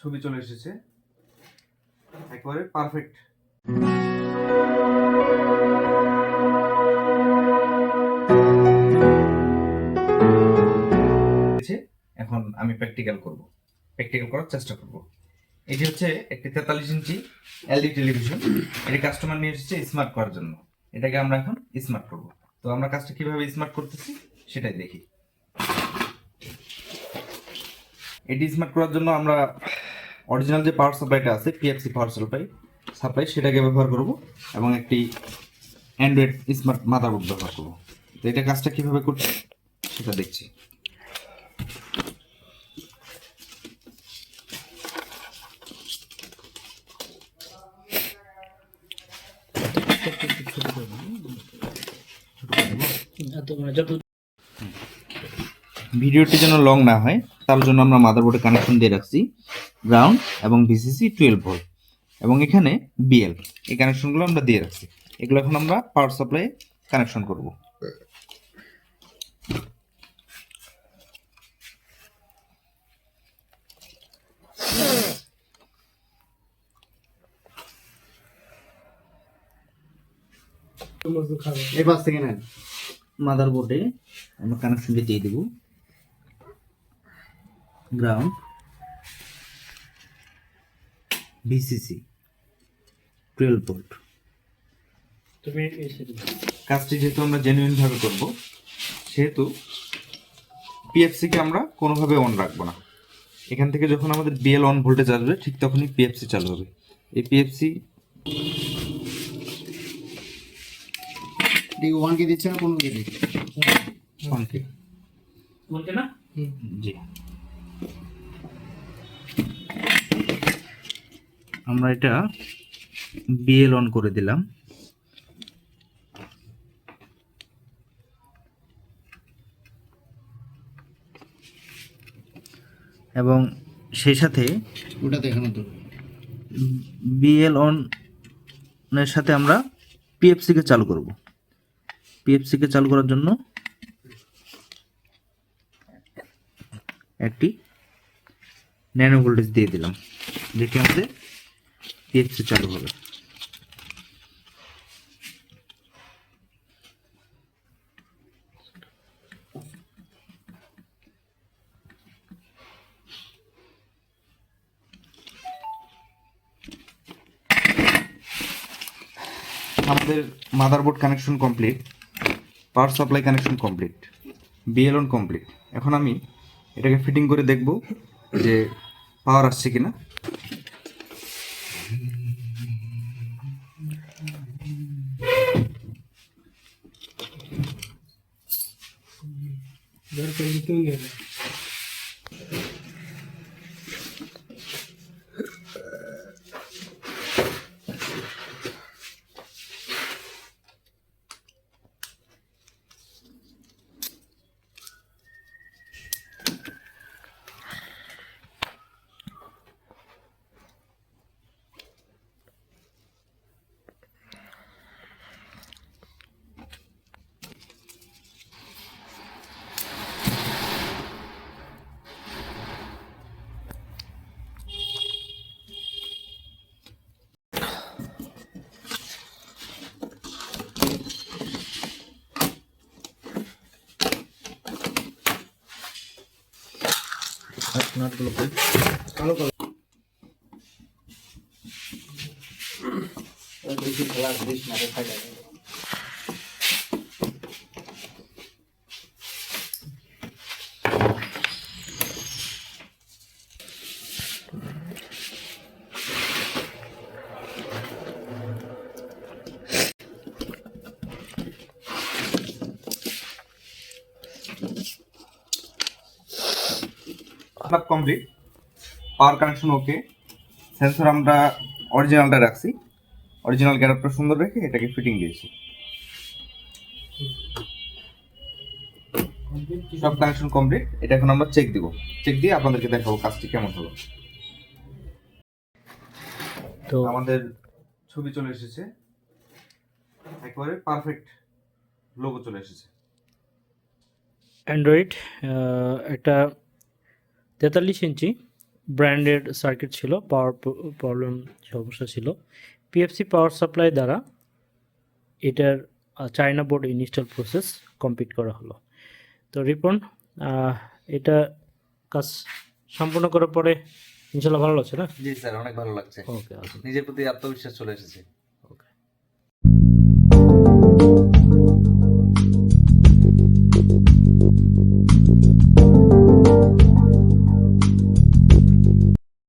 ছবি চলে এসেছে। একেবারে পারফেক্ট এখন আমি প্র্যাকটিক্যাল করব। প্র্যাকটিক্যাল করার চেষ্টা করব। এটি হচ্ছে একটি তেতাল্লিশ ইঞ্চি এলডি টেলিভিশন এটি কাস্টমার নিয়ে এসেছে স্মার্ট করার জন্য। এটাকে আমরা এখন স্মার্ট করব। তো আমরা কাজটা কীভাবে স্মার্ট করতেছি সেটাই দেখি। এটি স্মার্ট করার জন্য আমরা অরিজিনাল যে পাওয়ার সাপ্লাইটা আছে পিএফসি পাওয়ার সাপ্লাই সাপ্লাই সেটাকে ব্যবহার করব এবং একটি অ্যান্ড্রয়েড স্মার্ট মাদারবোর্ড ব্যবহার করব। তো এটা কাজটা কীভাবে করছে, সেটা দেখছি। ভিডিওটি যেন লং না হয়, তার জন্য আমরা মাদারবোর্ডে কানেকশন দিয়ে রাখছি। গ্রাউন্ড এবং ভিসিসি টুয়েলভ ভোল্ট এবং এখানে বিএল এই কানেকশনগুলো আমরা দিয়ে রাখছি। এগুলো এখন আমরা পাওয়ার সাপ্লাই কানেকশন করব। এই পাশ থেকে নেন। মাদারবোর্ডে আমরা কানেকশনটি দিয়ে দেব। গ্রাউন্ড ভিসিসি টুয়েলভ ভোল্ট তুমি কাজটি যেহেতু আমরা জেনুইন ভাবে করব সেহেতু পিএফসি কে আমরা কোনোভাবে অন রাখব না। এখান থেকে যখন আমাদের বিএল অন ভোল্টেজ আসবে ঠিক তখনই পিএফসি চালু হবে। এই পিএফসি এটি ওয়ান কে দিচ্ছে না পনেরো কে দিচ্ছে। না? জি। আমরা এটা বিএল অন করে দিলাম। এবং সেই সাথে ওটা দেখানো বিএল অন এর সাথে আমরা পিএফসি কে চালু করব। পিএফসি কে চালু করার জন্য একটি ন্যানো ভোল্টেজ দিয়ে দিলাম। যেটি আমাদের পিএফসি চালু হবে। আমাদের motherboard connection complete power supply connection complete BLN complete এখন আমি এটাকে ফিটিং করে দেখব যে পাওয়ার আসছে কিনা। ঘর করে তুমি গেলে কালো কালো। বেশি খেলা না দেখা যায়। Club complete. Power connection okay sensor আমরা অরিজিনালটা রাখছি। অরিজিনাল গ্যারাপটা সুন্দর রেখে এটাকে ফিটিং দিয়েছি। সব কানেকশন কমপ্লিট এটা এখন আমরা চেক দিব। চেক দিয়ে আপনাদেরকে দেখাবো কাজটি কেমন হলো। তো আমাদের ছবি চলে এসেছে। একেবারে পারফেক্ট লোগো চলে এসেছে। অ্যান্ড্রয়েড একটা তেতাল্লিশ ইঞ্চি ব্র্যান্ডেড সার্কিট ছিল পাওয়ার প্রবলেম সমস্যা ছিল। পিএফসি পাওয়ার সাপ্লাই দ্বারা এটার China board install process complete করা হলো। তো রিপন এটা কাজ সম্পূর্ণ করার পরে ইনশাল্লাহ ভালো লাগছে না? জি স্যার অনেক ভালো লাগছে। ওকে নিজের প্রতি আত্মবিশ্বাস চলে এসেছে।